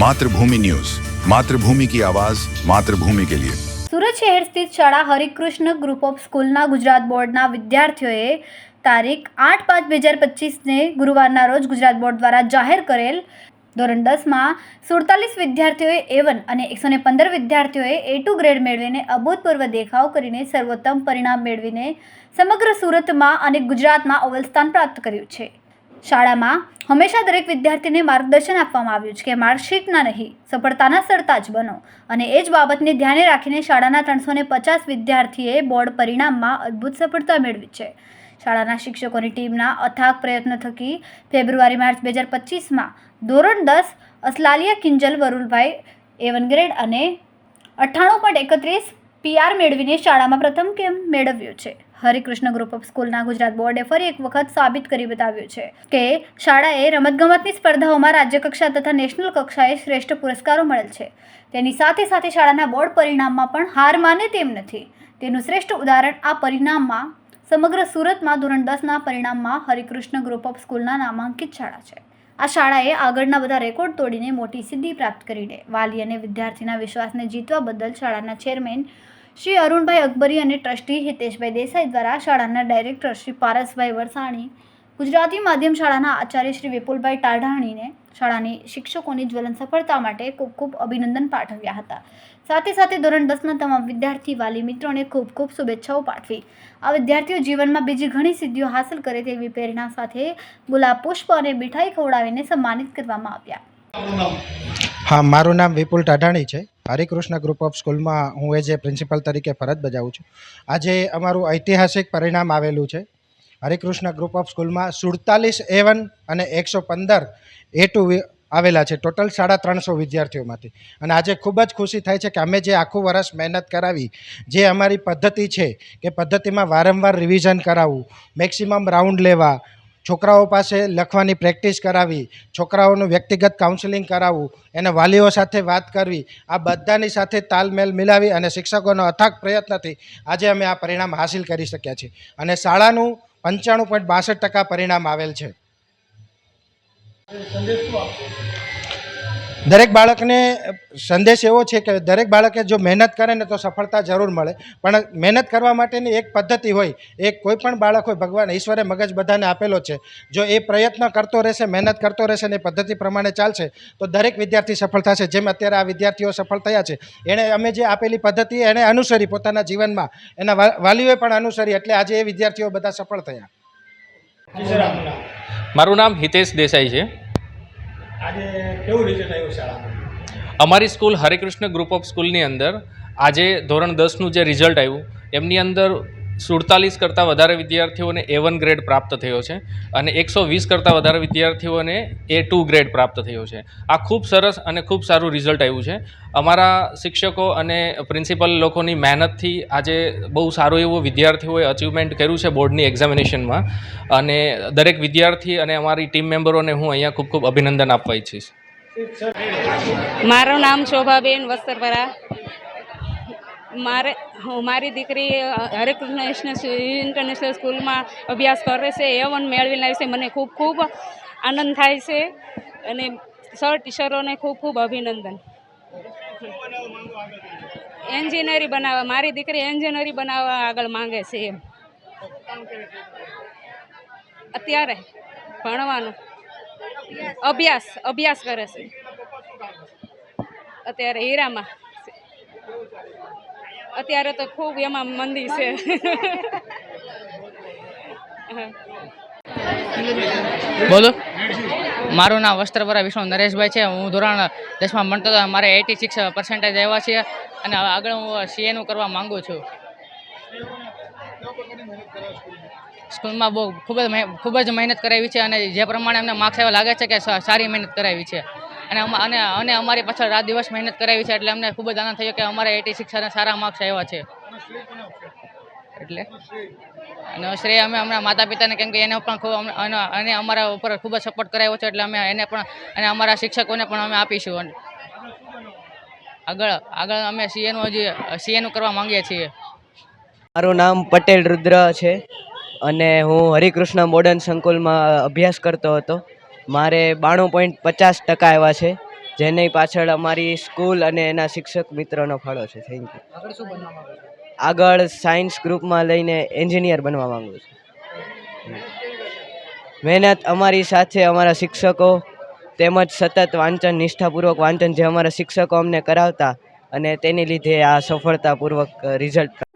Mathrubhumi news Mathrubhumi કી આવાજ માતૃભૂમિ કે લિયે સુરત શહેર સ્થિત શાળા હરિકૃષ્ણ ગ્રુપ ઓફ સ્કૂલના ગુજરાત બોર્ડના વિદ્યાર્થીઓએ તારીખ આઠ પાંચ બે હજાર પચીસને ગુરુવારના રોજ ગુજરાત બોર્ડ દ્વારા જાહેર કરેલ ધોરણ દસમાં સુડતાલીસ વિદ્યાર્થીઓએ એ વન અને એકસો ને પંદર વિદ્યાર્થીઓએ એ ટુ ગ્રેડ મેળવીને અભૂતપૂર્વ દેખાવ કરીને સર્વોત્તમ પરિણામ મેળવીને સમગ્ર સુરતમાં અને ગુજરાતમાં અવ્વલ સ્થાન પ્રાપ્ત કર્યું છે. શાળામાં હંમેશા દરેક વિદ્યાર્થીને માર્ગદર્શન આપવામાં આવ્યું છે કે માર્કશીટના નહીં, સફળતાના સરતા જ બનો. અને એ જ બાબતને ધ્યાને રાખીને શાળાના ત્રણસો પચાસ વિદ્યાર્થીએ બોર્ડ પરિણામમાં અદ્ભુત સફળતા મેળવી છે. શાળાના શિક્ષકોની ટીમના અથાગ પ્રયત્નો થકી ફેબ્રુઆરી, માર્ચ બે હજાર પચીસમાં ધોરણ દસ, Asalaliya Kinjal Varulbhai A one grade અને અઠ્ઠાણું પોઈન્ટ એકત્રીસ પીઆર મેળવીને શાળામાં પ્રથમ કેમ મેળવ્યો છે? હરિકૃષ્ણ ગ્રુપ ઓફ સ્કૂલના ગુજરાત બોર્ડે ફરી એક વખત સાબિત કરી બતાવ્યું છે કે શાળાએ રમતગમતની સ્પર્ધાઓમાં રાજ્યકક્ષા તથા નેશનલ કક્ષાએ શ્રેષ્ઠ પુરસ્કારો મળેલ છે. તેની સાથે સાથે શાળાના બોર્ડ પરિણામમાં પણ હાર માને તેમ નથી. તેનું શ્રેષ્ઠ ઉદાહરણ આ પરિણામમાં સમગ્ર સુરતમાં ધોરણ દસના પરિણામમાં હરિકૃષ્ણ ગ્રુપ ઓફ સ્કૂલના નામાંકિત શાળા છે. આ શાળાએ આગળના બધા રેકોર્ડ તોડીને મોટી સિદ્ધિ પ્રાપ્ત કરીને વાલી અને વિદ્યાર્થીના વિશ્વાસને જીતવા બદલ શાળાના ચેરમેન શ્રી અરુણભાઈ અકબરી અને ટ્રસ્ટી હિતેશભાઈ દેસાઈ દ્વારા શાળાના ડાયરેક્ટર શ્રી પારસભાઈ વરસાણી, ગુજરાતી માધ્યમ શાળાના આચાર્ય શ્રી વિપુલભાઈ ટાઢાણીને શાળાની શિક્ષકોની જ્વલન સફળતા માટે ખૂબ ખૂબ અભિનંદન પાઠવ્યા હતા. સાથે સાથે ધોરણ દસના તમામ વિદ્યાર્થી વાલી મિત્રોને ખૂબ ખૂબ શુભેચ્છાઓ પાઠવી. આ વિદ્યાર્થીઓ જીવનમાં બીજી ઘણી સિદ્ધિઓ હાંસલ કરે તેવી પ્રેરણા સાથે ગુલાબ પુષ્પ અને મીઠાઈ ખવડાવીને સન્માનિત કરવામાં આવ્યા. હા, મારું નામ વિપુલ ટાઢાણી છે. હરિકૃષ્ણ ગ્રુપ ઓફ સ્કૂલમાં હું એઝ એ પ્રિન્સિપલ તરીકે ફરજ બજાવું છું. આજે અમારું ઐતિહાસિક પરિણામ આવેલું છે. હરિકૃષ્ણ ગ્રુપ ઓફ સ્કૂલમાં સુડતાલીસ એ વન અને એકસો પંદર એ ટુ આવેલા છે. ટોટલ સાડા ત્રણસો વિદ્યાર્થીઓમાંથી. અને આજે ખૂબ જ ખુશી થાય છે કે અમે જે આખું વર્ષ મહેનત કરાવી, જે અમારી પદ્ધતિ છે કે પદ્ધતિમાં વારંવાર રિવિઝન કરાવવું મેક્સિમમ રાઉન્ડ લેવા છોકરાઓ પાસે લખવાની પ્રેક્ટિસ કરાવી, છોકરાઓનું વ્યક્તિગત કાઉન્સિલિંગ કરાવવું, એને વાલીઓ સાથે વાત કરવી, આ બધાની સાથે તાલમેલ મિલાવી અને શિક્ષકોનો અથાગ પ્રયત્નથી આજે અમે આ પરિણામ હાંસિલ કરી શક્યા છીએ. અને શાળાનું પંચાણું પોઈન્ટ બાસઠ ટકા પરિણામ આવેલ છે. દરેક બાળકને સંદેશ એવો છે કે દરેક બાળકે જો મહેનત કરે ને તો સફળતા જરૂર મળે. પણ મહેનત કરવા માટેની એક પદ્ધતિ હોય એક કોઈ પણ બાળક હોય, ભગવાન ઈશ્વરે મગજ બધાને આપેલો છે. જો એ પ્રયત્ન કરતો રહેશે, મહેનત કરતો રહેશે ને એ પદ્ધતિ પ્રમાણે ચાલશે, તો દરેક વિદ્યાર્થી સફળ થશે. જેમ અત્યારે આ વિદ્યાર્થીઓ સફળ થયા છે, એણે અમે જે આપેલી પદ્ધતિ, એણે અનુસરી પોતાના જીવનમાં. એના વાલીઓએ પણ અનુસરી, એટલે આજે એ વિદ્યાર્થીઓ બધા સફળ થયા. મારું નામ હિતેશ દેસાઈ છે. આજે કેવું રિઝલ્ટ આવ્યું શાળામાં? અમારી સ્કૂલ હરેકૃષ્ણ ગ્રુપ ઓફ સ્કૂલની અંદર આજે ધોરણ દસનું જે રિઝલ્ટ આવ્યું, એમની અંદર સુડતાલીસ કરતાં વધારે વિદ્યાર્થીઓને એ વન ગ્રેડ પ્રાપ્ત થયો છે અને એકસો વીસ કરતાં વધારે વિદ્યાર્થીઓને એ ટુ ગ્રેડ પ્રાપ્ત થયો છે. આ ખૂબ સરસ અને ખૂબ સારું રિઝલ્ટ આવ્યું છે. અમારા શિક્ષકો અને પ્રિન્સિપલ લોકોની મહેનતથી આજે બહુ સારું એવું વિદ્યાર્થીઓએ અચીવમેન્ટ કર્યું છે બોર્ડની એક્ઝામિનેશનમાં અને દરેક વિદ્યાર્થી અને અમારી ટીમ મેમ્બરોને હું અહીંયા ખૂબ ખૂબ અભિનંદન આપવા ઈચ્છીશ. મારું નામ શોભાબેન વસ્ત્રપરા મારે, હું મારી દીકરી હરેકૃષ્ણ નેશનલ ઇન્ટરનેશનલ સ્કૂલમાં અભ્યાસ કરે છે એ વન મેળવીને આવી છે. મને ખૂબ ખૂબ આનંદ થાય છે અને સર, ટીચરોને ખૂબ ખૂબ અભિનંદન. એન્જિનિયરી બનાવવા, મારી દીકરી એન્જિનિયરી બનાવવા આગળ માંગે છે એમ. અત્યારે ભણવાનું. અભ્યાસ અભ્યાસ કરે છે. અત્યારે હીરામાં. અત્યારે તો ખૂબ એમાં મંદી છે. બોલો. મારું નામ વસ્ત્રપરા વિષ્ણુ નરેશભાઈ છે. હું ધોરણ દસમાં ભણતો હતો. મારે એટી સિક્સ પર્સન્ટેજ આવ્યા છે અને આગળ હું સીએનું કરવા માંગુ છું. સ્કૂલમાં બહુ ખૂબ જ ખૂબ જ મહેનત કરાવી છે અને જે પ્રમાણે અમને માર્ક્સ એવા લાગે છે કે સારી મહેનત કરાવી છે. અને અને અને અમારી પાછળ રાત દિવસ મહેનત કરાવી છે એટલે અમને ખૂબ જ આનંદ થયો કે અમારે એટી સિક્સ સારા માર્ક્સ આવ્યા છે. એટલે? અને શ્રેય અમે અમારા માતા પિતાને કેમ કે એને પણ ખૂબ અને અમારા ઉપર ખૂબ જ સપોર્ટ કરાવ્યો છે એટલે અમે એને પણ, અને અમારા શિક્ષકોને પણ અમે આપીશું. આગળ આગળ અમે સીએનું હજી, સીએનું કરવા માંગીએ છીએ. મારું નામ પટેલ રુદ્ર છે અને હું હરિકૃષ્ણ મોડર્ન સંકુલમાં અભ્યાસ કરતો હતો. મારે બાણું પોઈન્ટ પચાસ ટકા આવ્યા છે જેની પાછળ અમારી સ્કૂલ અને એના શિક્ષક મિત્રનો ફાળો છે. થેન્ક યુ આગળ શું બનવા માંગો છો? આગળ સાયન્સ ગ્રુપમાં લઈને એન્જિનિયર બનવા માંગુ છું. મહેનત અમારી સાથે અમારા શિક્ષકો તેમજ સતત વાંચન નિષ્ઠાપૂર્વક વાંચન જે અમારા શિક્ષકો અમને કરાવતા અને તેની લીધે આ સફળતાપૂર્વક રિઝલ્ટ